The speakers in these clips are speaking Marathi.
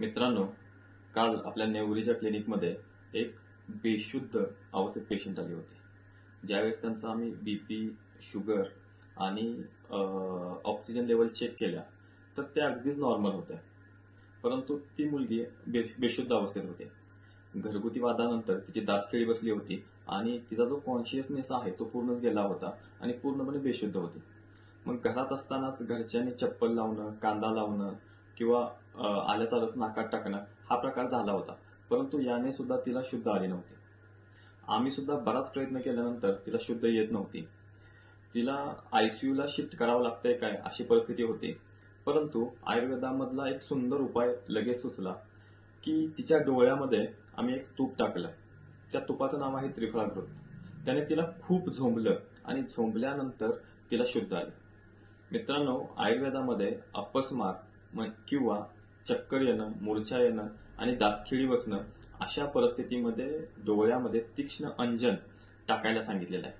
मित्रांनो काल आपल्या नेवरीच्या क्लिनिकमध्ये एक बेशुद्ध अवस्थेत पेशंट आले होते. ज्यावेळेस त्यांचा आम्ही बी पी शुगर आणि ऑक्सिजन लेवल चेक केल्या तर त्या अगदीच नॉर्मल होत्या. परंतु ती मुलगी बे बेशुद्ध अवस्थेत होते. घरगुती वादानंतर तिची दातखिळी बसली होती आणि तिचा जो कॉन्शियसनेस आहे तो पूर्णच गेला होता आणि पूर्णपणे बेशुद्ध होती. मग घरात असतानाच घरच्यांनी चप्पल लावणं कांदा लावणं किंवा आल्याचा रस नाकात टाकणं हा प्रकार झाला होता. परंतु याने सुद्धा तिला शुद्ध आली नव्हती. आम्ही सुद्धा बराच प्रयत्न केल्यानंतर तिला शुद्ध येत नव्हती. तिला आयसीयूला शिफ्ट करावं लागतंय काय अशी परिस्थिती होती. परंतु आयुर्वेदामधला एक सुंदर उपाय लगेच सुचला की तिच्या डोळ्यामध्ये आम्ही एक तूप टाकलं. त्या तुपाचं नाव आहे त्रिफळाकृत. त्याने तिला खूप झोंबलं आणि झोंबल्यानंतर तिला शुद्ध आली. मित्रांनो आयुर्वेदामध्ये अपस्मार मग किंवा चक्कर येणं मूर्छा येणं आणि दातखिळी बसणं अशा परिस्थितीमध्ये डोळ्यामध्ये तीक्ष्ण अंजन टाकायला सांगितलेलं आहे.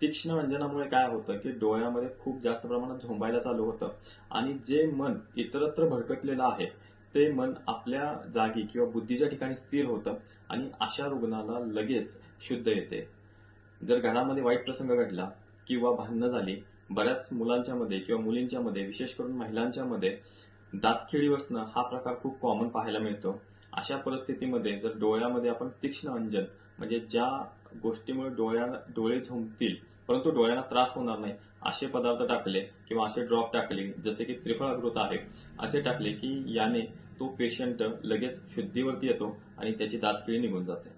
तीक्ष्ण अंजनामुळे काय होतं की डोळ्यामध्ये खूप जास्त प्रमाणात झोंबायला चालू होतं आणि जे मन इतरत्र भडकटलेलं आहे ते मन आपल्या जागी किंवा बुद्धीच्या ठिकाणी स्थिर होतं आणि अशा रुग्णाला लगेच शुद्ध येते. जर घरामध्ये वाईट प्रसंग घडला किंवा भांडणं झाली बऱ्याच मुलांच्या मध्ये किंवा मुलींच्या मध्ये विशेष करून महिलांच्या मध्ये दातखिळी बसणं हा प्रकार खूप कॉमन पाहायला मिळतो. अशा परिस्थितीमध्ये जर डोळ्यामध्ये आपण तीक्ष्ण अंजन म्हणजे ज्या गोष्टीमुळे डोळ्या डोळे झोंबतील परंतु डोळ्यांना त्रास होणार नाही असे पदार्थ टाकले किंवा असे ड्रॉप टाकले जसे की त्रिफळाकृत आहे असे टाकले की याने तो पेशंट लगेच शुद्धीवरती येतो आणि त्याची दातखिळी निघून जाते.